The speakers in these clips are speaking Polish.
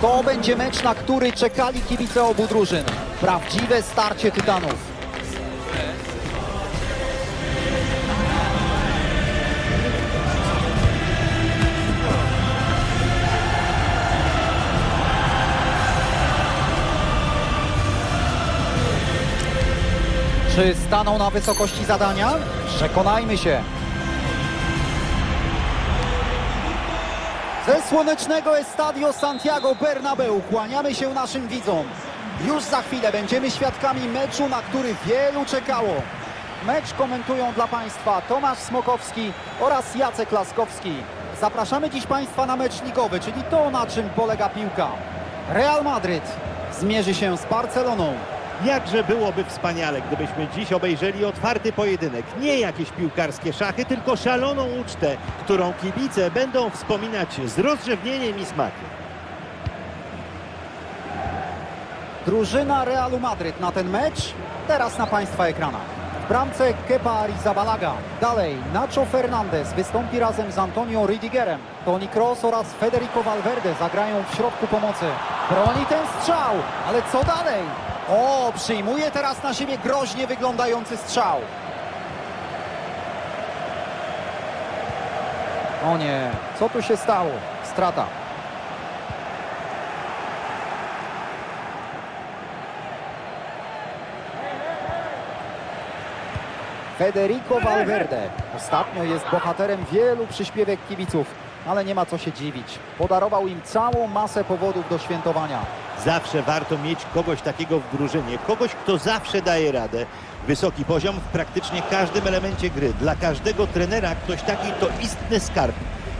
To będzie mecz, na który czekali kibice obu drużyn. Prawdziwe starcie tytanów. Czy staną na wysokości zadania? Przekonajmy się. Ze słonecznego Estadio Santiago Bernabeu kłaniamy się naszym widzom. Już za chwilę będziemy świadkami meczu, na który wielu czekało. Mecz komentują dla Państwa Tomasz Smokowski oraz Jacek Laskowski. Zapraszamy dziś Państwa na mecz ligowy, czyli to, na czym polega piłka. Real Madryt zmierzy się z Barceloną. Jakże byłoby wspaniale, gdybyśmy dziś obejrzeli otwarty pojedynek. Nie jakieś piłkarskie szachy, tylko szaloną ucztę, którą kibice będą wspominać z rozrzewnieniem i smakiem. Drużyna Realu Madryt na ten mecz teraz na Państwa ekranach. W bramce Kepa Arrizabalaga. Dalej Nacho Fernandez wystąpi razem z Antonio Ridigerem. Toni Kroos oraz Federico Valverde zagrają w środku pomocy. Broni ten strzał, ale co dalej? O, przyjmuje teraz na siebie groźnie wyglądający strzał. O nie, co tu się stało? Strata. Federico Valverde. Ostatnio jest bohaterem wielu przyśpiewek kibiców, ale nie ma co się dziwić. Podarował im całą masę powodów do świętowania. Zawsze warto mieć kogoś takiego w drużynie, kogoś, kto zawsze daje radę. Wysoki poziom w praktycznie każdym elemencie gry. Dla każdego trenera ktoś taki to istny skarb.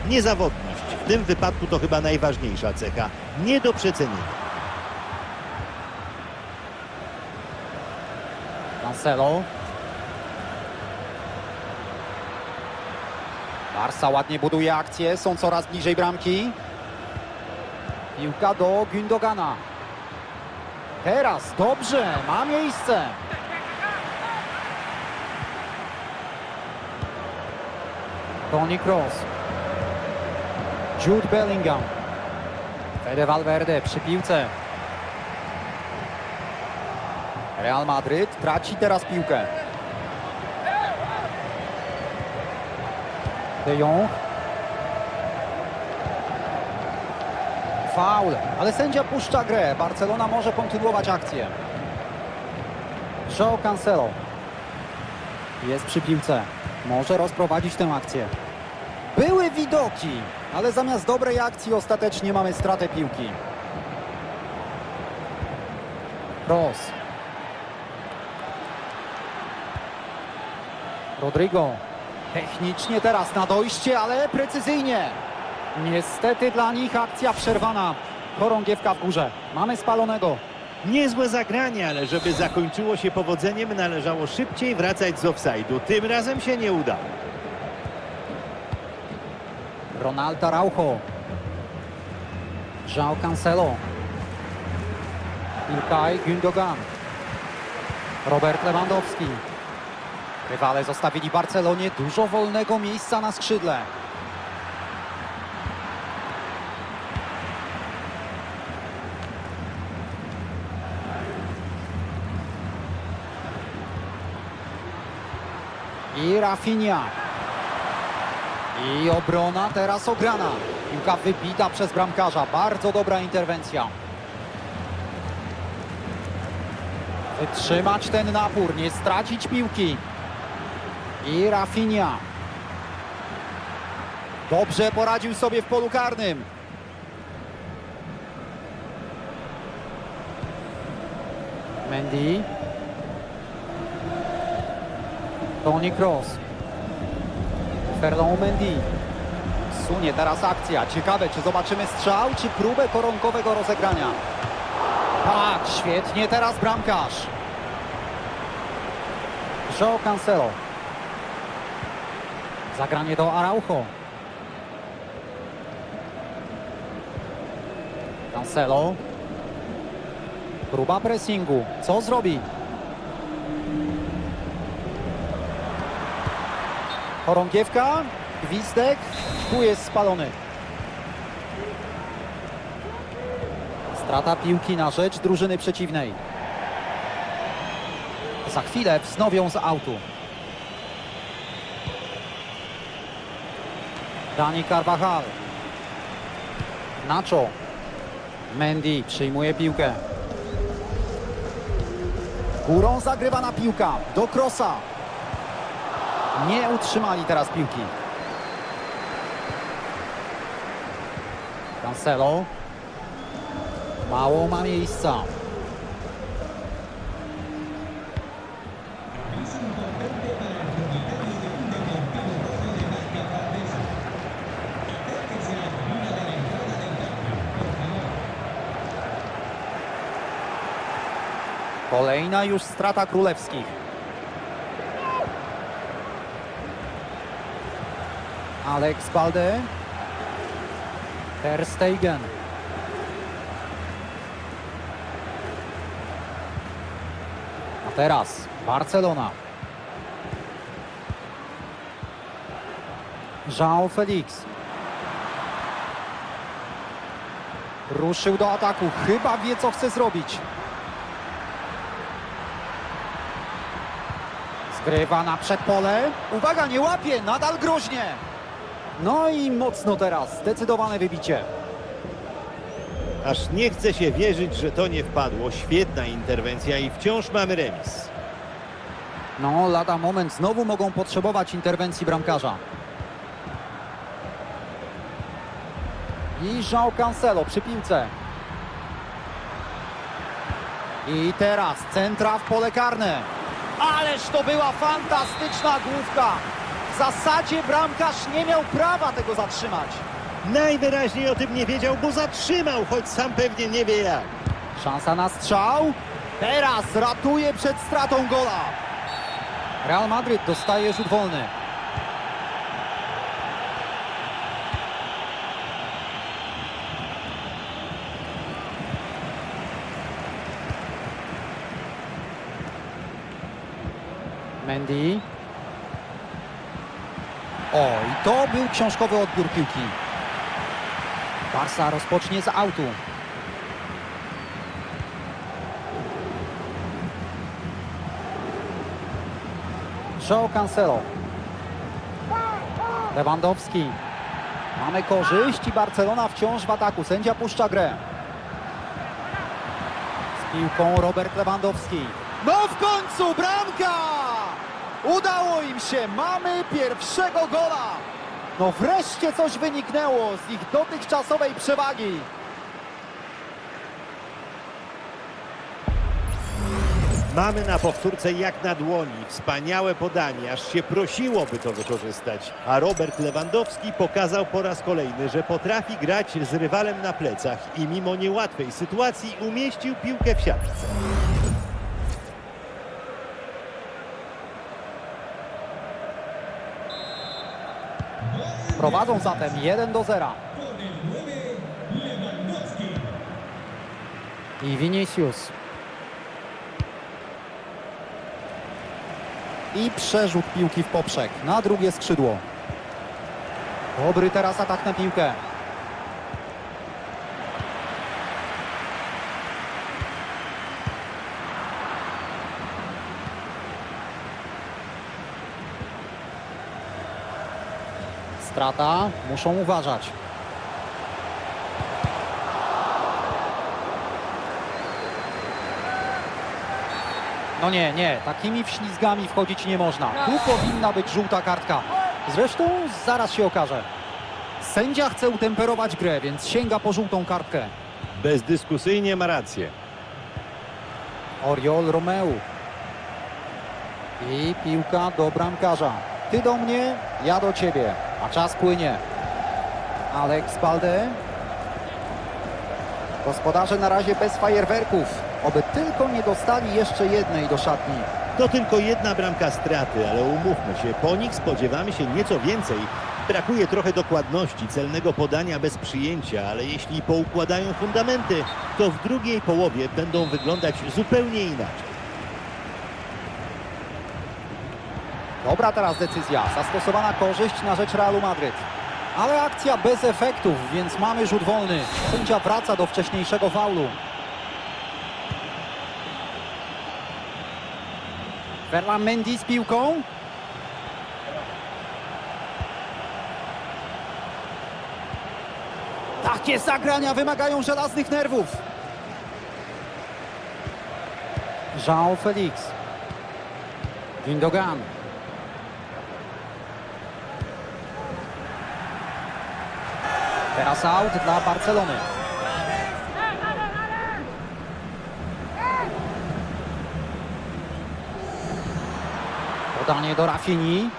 Niezawodność. W tym wypadku to chyba najważniejsza cecha. Nie do przecenienia. Cancelo. Barca ładnie buduje akcję, są coraz bliżej bramki. Piłka do Gündogana. Teraz dobrze, ma miejsce. Toni Kroos. Jude Bellingham. Fede Valverde przy piłce. Real Madryt traci teraz piłkę. De Jong. Faul, ale sędzia puszcza grę. Barcelona może kontynuować akcję. João Cancelo. Jest przy piłce. Może rozprowadzić tę akcję. Były widoki, ale zamiast dobrej akcji ostatecznie mamy stratę piłki. Kroos. Rodrigo. Technicznie teraz na dojście, ale precyzyjnie. Niestety dla nich akcja przerwana. Chorągiewka w górze. Mamy spalonego. Niezłe zagranie, ale żeby zakończyło się powodzeniem, należało szybciej wracać z offside'u. Tym razem się nie udało. Ronaldo Araujo. João Cancelo. Ilkay Gündogan. Robert Lewandowski. Rywale zostawili Barcelonie dużo wolnego miejsca na skrzydle. I Rafinha. I obrona teraz ograna. Piłka wybita przez bramkarza. Bardzo dobra interwencja. Wytrzymać ten napór, nie stracić piłki. I Rafinha. Dobrze poradził sobie w polu karnym. Mendy. Toni Kroos. Ferland Mendy. Sunie teraz akcja. Ciekawe, czy zobaczymy strzał, czy próbę koronkowego rozegrania. Tak, świetnie teraz bramkarz. João Cancelo. Zagranie do Araujo. Cancelo. Próba pressingu. Co zrobi? Chorągiewka. Gwizdek. Tu jest spalony. Strata piłki na rzecz drużyny przeciwnej. Za chwilę wznowią z autu. Dani Carvajal. Nacho. Mendy przyjmuje piłkę. Górą zagrywana piłka do Krosa. Nie utrzymali teraz piłki. Cancelo. Mało ma miejsca. Kolejna już strata królewskich. Alex Balde. Ter Stegen. A teraz Barcelona. João Felix. Ruszył do ataku. Chyba wie, co chce zrobić. Zgrywa na przedpole. Uwaga, nie łapie, nadal groźnie. No i mocno teraz, zdecydowane wybicie. Aż nie chce się wierzyć, że to nie wpadło. Świetna interwencja i wciąż mamy remis. No, lada moment, znowu mogą potrzebować interwencji bramkarza. I João Cancelo przy piłce. I teraz centra w pole karne. Ależ to była fantastyczna główka. W zasadzie bramkarz nie miał prawa tego zatrzymać. Najwyraźniej o tym nie wiedział, bo zatrzymał, choć sam pewnie nie wie jak. Szansa na strzał. Teraz ratuje przed stratą gola. Real Madryt dostaje rzut wolny. Mendy. O, i to był książkowy odbiór piłki. Barca rozpocznie z autu. João Cancelo. Lewandowski. Mamy korzyść i Barcelona wciąż w ataku. Sędzia puszcza grę. Z piłką Robert Lewandowski. No w końcu bramka! Udało im się. Mamy pierwszego gola. No wreszcie coś wyniknęło z ich dotychczasowej przewagi. Mamy na powtórce jak na dłoni. Wspaniałe podanie, aż się prosiło, by to wykorzystać. A Robert Lewandowski pokazał po raz kolejny, że potrafi grać z rywalem na plecach i mimo niełatwej sytuacji umieścił piłkę w siatce. Prowadzą zatem 1 do 0. I Vinicius. I przerzut piłki w poprzek na drugie skrzydło. Dobry teraz atak na piłkę. Strata, muszą uważać. No nie, nie, takimi wślizgami wchodzić nie można. Tu powinna być żółta kartka. Zresztą zaraz się okaże. Sędzia chce utemperować grę, więc sięga po żółtą kartkę. Bezdyskusyjnie ma rację. Oriol Romeu. I piłka do bramkarza. Ty do mnie, ja do ciebie. A czas płynie. Alex Balde. Gospodarze na razie bez fajerwerków. Oby tylko nie dostali jeszcze jednej do szatni. To tylko jedna bramka straty, ale umówmy się, po nich spodziewamy się nieco więcej. Brakuje trochę dokładności, celnego podania bez przyjęcia, ale jeśli poukładają fundamenty, to w drugiej połowie będą wyglądać zupełnie inaczej. Dobra teraz decyzja. Zastosowana korzyść na rzecz Realu Madryt. Ale akcja bez efektów, więc mamy rzut wolny. Sędzia wraca do wcześniejszego faulu. Ferland Mendy z piłką. Takie zagrania wymagają żelaznych nerwów. João Felix. Gundogan. Teraz aut dla Barcelony. Podanie do Rafini.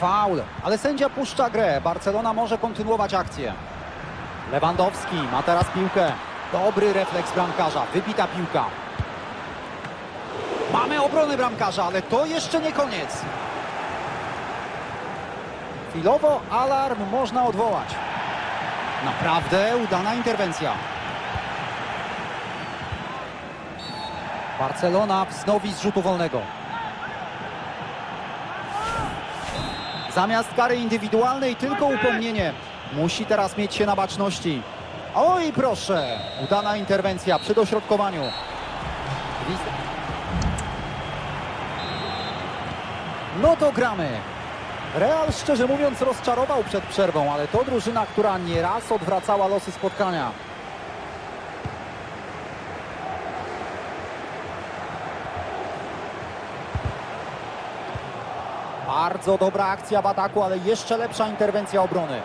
Faul, ale sędzia puszcza grę. Barcelona może kontynuować akcję. Lewandowski ma teraz piłkę. Dobry refleks bramkarza. Wybita piłka. Mamy obronę bramkarza, ale to jeszcze nie koniec. Chwilowo alarm można odwołać. Naprawdę udana interwencja. Barcelona wznowi z rzutu wolnego. Zamiast kary indywidualnej tylko upomnienie. Musi teraz mieć się na baczności. Oj, proszę. Udana interwencja przy dośrodkowaniu. No to gramy. Real szczerze mówiąc rozczarował przed przerwą, ale to drużyna, która nieraz odwracała losy spotkania. Bardzo dobra akcja w ataku, ale jeszcze lepsza interwencja obrony.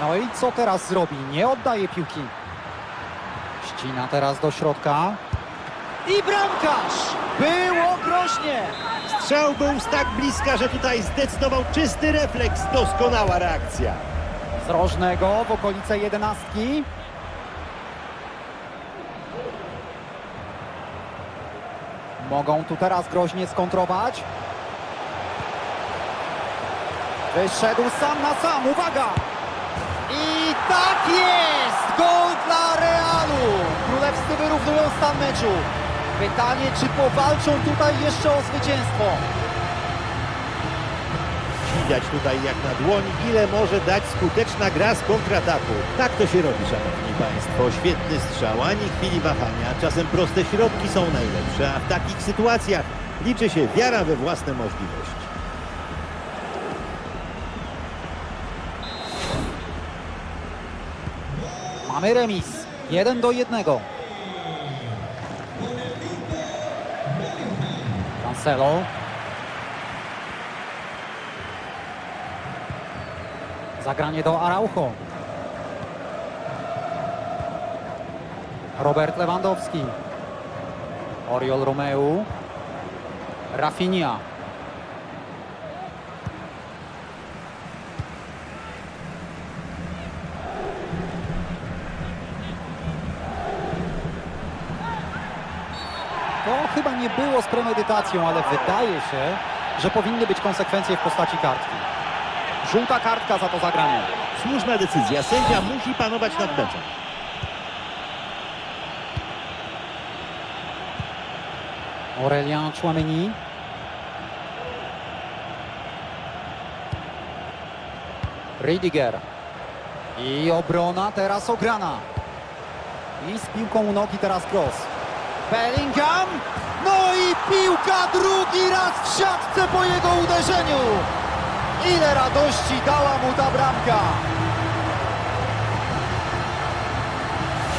No i co teraz zrobi? Nie oddaje piłki. Ścina teraz do środka. I bramkarz! Było groźnie! Strzał był z tak bliska, że tutaj zdecydował czysty refleks. Doskonała reakcja. Z rożnego w okolice jedenastki. Mogą tu teraz groźnie skontrować. Wyszedł sam na sam, uwaga! I tak jest! Gol dla Realu! Królewscy wyrównują stan meczu. Pytanie, czy powalczą tutaj jeszcze o zwycięstwo? Widać tutaj jak na dłoni, ile może dać skuteczna gra z kontrataku. Tak to się robi, szanowni państwo. Świetny strzał, ani chwili wahania. Czasem proste środki są najlepsze, a w takich sytuacjach liczy się wiara we własne możliwości. Mamy remis. 1 do 1. Cancelo. Zagranie do Araujo. Robert Lewandowski. Oriol Romeu. Rafinha. Nie było z premedytacją, ale wydaje się, że powinny być konsekwencje w postaci kartki. Żółta kartka za to zagranie. Słuszna decyzja. Sędzia musi panować nad meczem. Aurelien Chouameni. Ridiger. I obrona teraz ograna. I z piłką u nogi teraz cross. Bellingham. No i piłka drugi raz w siatce po jego uderzeniu. Ile radości dała mu ta bramka.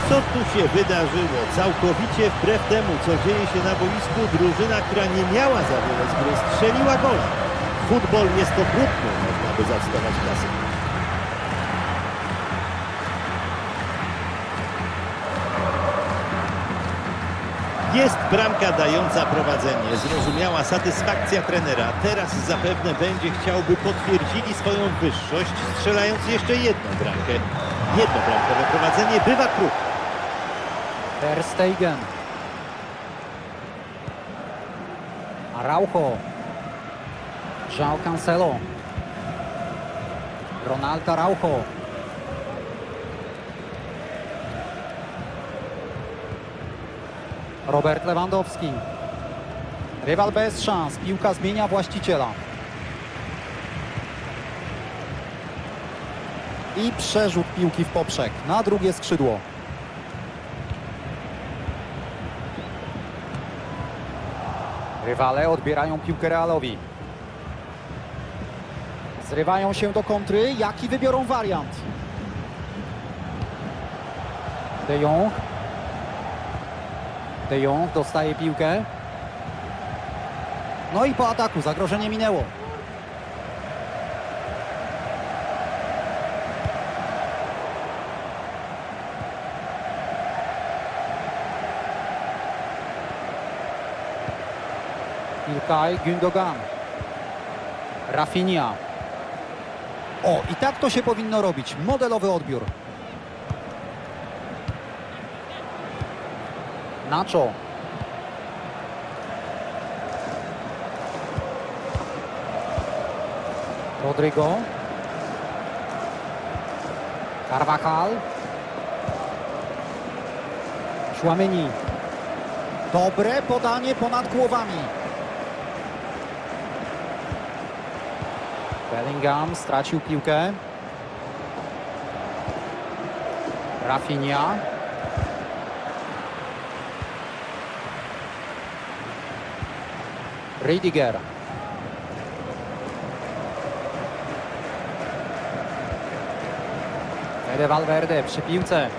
Co tu się wydarzyło? Całkowicie wbrew temu, co dzieje się na boisku, drużyna, która nie miała za wiele z strzeliła gola. Futbol jest okrutny, można by zacytować klasyka. Jest bramka dająca prowadzenie, zrozumiała satysfakcja trenera. Teraz zapewne będzie chciałby potwierdzili swoją wyższość, strzelając jeszcze jedną bramkę. Jedno bramkowe prowadzenie bywa krótkie. Ter Stegen. Araujo. João Cancelo. Ronald Araujo. Robert Lewandowski. Rywal bez szans. Piłka zmienia właściciela. I przerzut piłki w poprzek na drugie skrzydło. Rywale odbierają piłkę Realowi. Zrywają się do kontry. Jaki wybiorą wariant? De Jong. De Jong dostaje piłkę. No i po ataku zagrożenie minęło. Ilkay Gündogan. Rafinha. O, i tak to się powinno robić. Modelowy odbiór. Nacho. Rodrigo. Carvajal. Szłameni. Dobre podanie ponad głowami. Bellingham stracił piłkę. Rafinha. Ridiger. Fede Valverde przy piłce.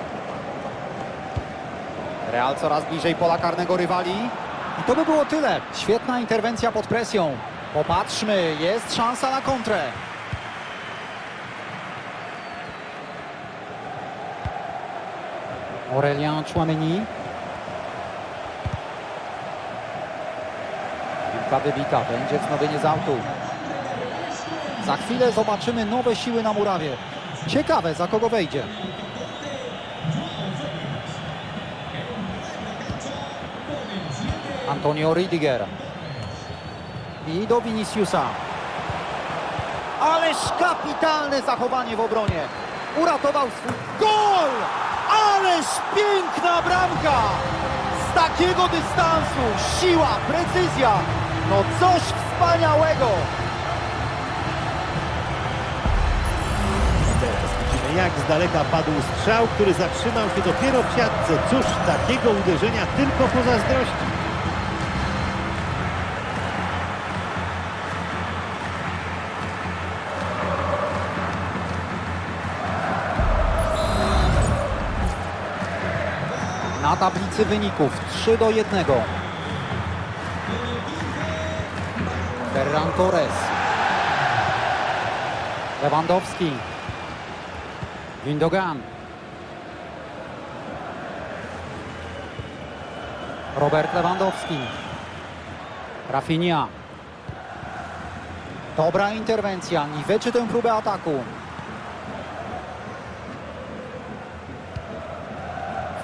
Real coraz bliżej pola karnego rywali. I to by było tyle. Świetna interwencja pod presją. Popatrzmy, jest szansa na kontrę. Aurelien Chouameni. Piłka wybita, będzie wznowienie z autu. Za chwilę zobaczymy nowe siły na murawie. Ciekawe, za kogo wejdzie. Antonio Ridiger. I do Viniciusa. Ależ kapitalne zachowanie w obronie. Uratował swój gol! Ależ piękna bramka! Z takiego dystansu siła, precyzja. No coś wspaniałego. Teraz widzimy jak z daleka padł strzał, który zatrzymał się dopiero w siatce. Cóż, takiego uderzenia tylko pozazdrości. Na tablicy wyników 3 do 1. Ferran Torres. Lewandowski. Gündogan. Robert Lewandowski. Rafinha. Dobra interwencja. Niweczy tę próbę ataku.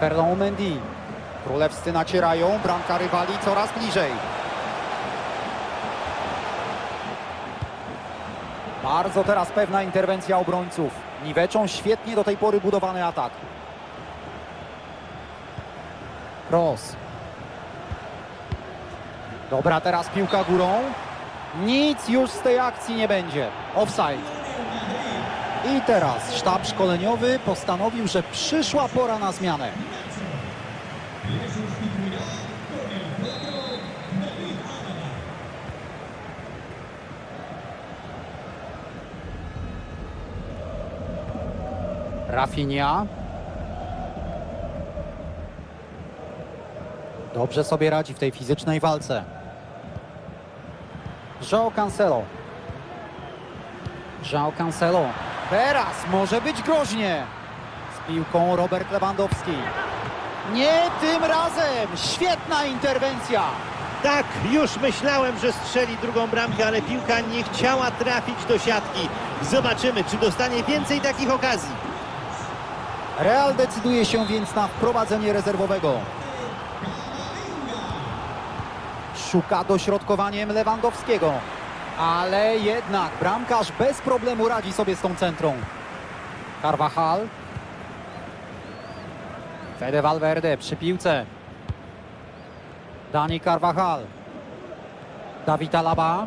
Ferland Mendy. Królewscy nacierają, bramka rywali coraz bliżej. Bardzo teraz pewna interwencja obrońców. Niweczą świetnie do tej pory budowany atak. Cross. Dobra, teraz piłka górą. Nic już z tej akcji nie będzie. Offside. I teraz sztab szkoleniowy postanowił, że przyszła pora na zmianę. Rafinha. Dobrze sobie radzi w tej fizycznej walce. João Cancelo. João Cancelo. Teraz może być groźnie. Z piłką Robert Lewandowski. Nie tym razem. Świetna interwencja. Tak, już myślałem, że strzeli drugą bramkę, ale piłka nie chciała trafić do siatki. Zobaczymy, czy dostanie więcej takich okazji. Real decyduje się więc na wprowadzenie rezerwowego. Szuka dośrodkowaniem Lewandowskiego. Ale jednak bramkarz bez problemu radzi sobie z tą centrą. Carvajal. Fede Valverde przy piłce. Dani Carvajal. Dawid Alaba.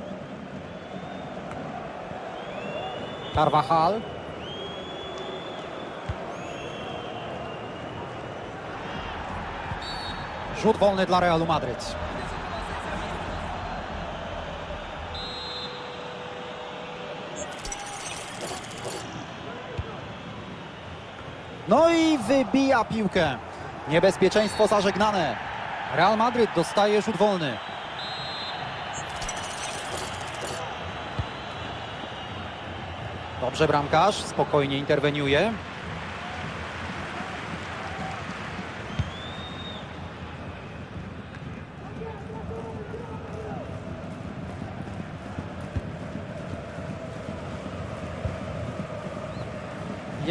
Carvajal. Rzut wolny dla Realu Madryt. No i wybija piłkę. Niebezpieczeństwo zażegnane. Real Madryt dostaje rzut wolny. Dobrze bramkarz, spokojnie interweniuje.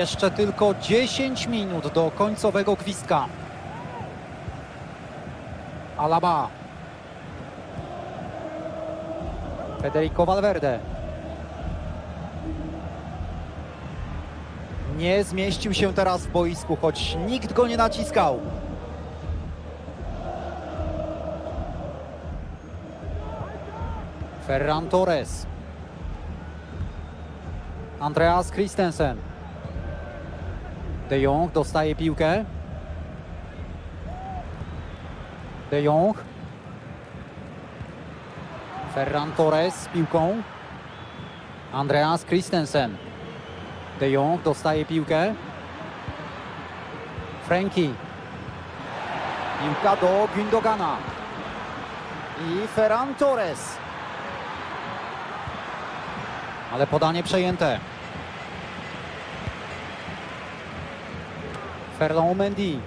Jeszcze tylko 10 minut do końcowego gwizdka. Alaba. Federico Valverde. Nie zmieścił się teraz w boisku, choć nikt go nie naciskał. Ferran Torres. Andreas Christensen. De Jong dostaje piłkę. De Jong. Ferran Torres z piłką. Andreas Christensen. De Jong dostaje piłkę. Frankie. Piłka do Gündogana. I Ferran Torres. Ale podanie przejęte. Ferland Mendy.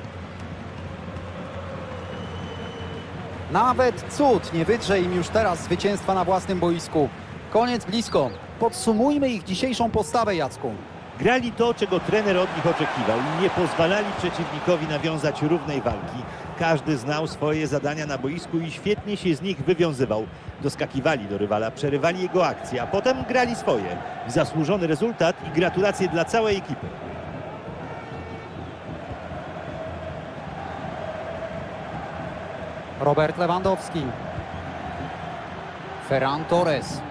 Nawet cud nie wydrze im już teraz zwycięstwa na własnym boisku. Koniec blisko. Podsumujmy ich dzisiejszą postawę, Jacku. Grali to, czego trener od nich oczekiwał i nie pozwalali przeciwnikowi nawiązać równej walki. Każdy znał swoje zadania na boisku i świetnie się z nich wywiązywał. Doskakiwali do rywala, przerywali jego akcje, a potem grali swoje. Zasłużony rezultat i gratulacje dla całej ekipy. Robert Lewandowski. Ferran Torres.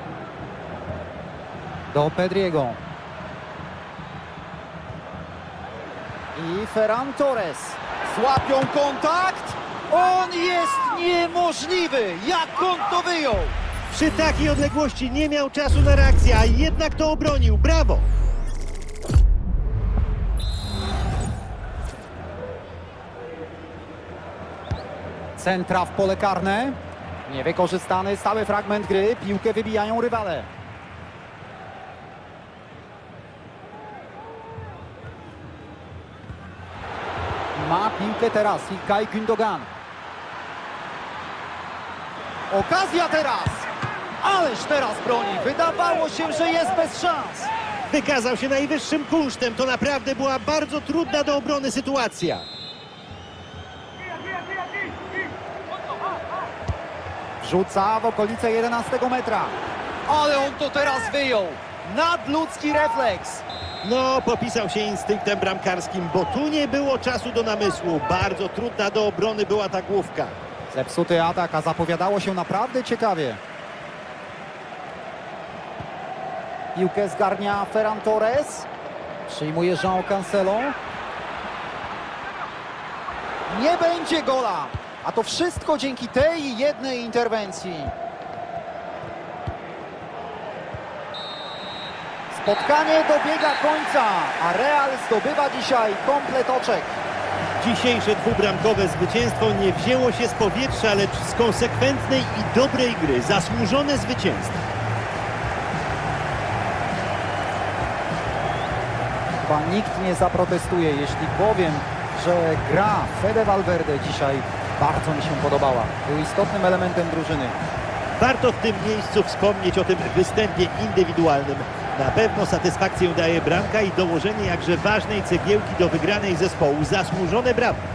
Do Pedriego. I Ferran Torres. Złapią kontakt. On jest niemożliwy. Jak on to wyjął? Przy takiej odległości nie miał czasu na reakcję, a jednak to obronił. Brawo! Centra w pole karne. Niewykorzystany stały fragment gry. Piłkę wybijają rywale. Ma piłkę teraz Ilkay Gündogan. Okazja teraz! Ależ teraz broni. Wydawało się, że jest bez szans. Wykazał się najwyższym kunsztem. To naprawdę była bardzo trudna do obrony sytuacja. Wrzuca w okolice 11 metra. Ale on to teraz wyjął. Nadludzki refleks. No, popisał się instynktem bramkarskim, bo tu nie było czasu do namysłu. Bardzo trudna do obrony była ta główka. Zepsuty atak, a zapowiadało się naprawdę ciekawie. Piłkę zgarnia Ferran Torres. Przyjmuje Jean Cancelo. Nie będzie gola. A to wszystko dzięki tej jednej interwencji. Spotkanie dobiega końca, a Real zdobywa dzisiaj komplet oczek. Dzisiejsze dwubramkowe zwycięstwo nie wzięło się z powietrza, lecz z konsekwentnej i dobrej gry. Zasłużone zwycięstwo. Chyba nikt nie zaprotestuje, jeśli powiem, że gra Fede Valverde dzisiaj bardzo mi się podobała. Był istotnym elementem drużyny. Warto w tym miejscu wspomnieć o tym występie indywidualnym. Na pewno satysfakcję daje bramka i dołożenie jakże ważnej cegiełki do wygranej zespołu. Zasłużone brawo.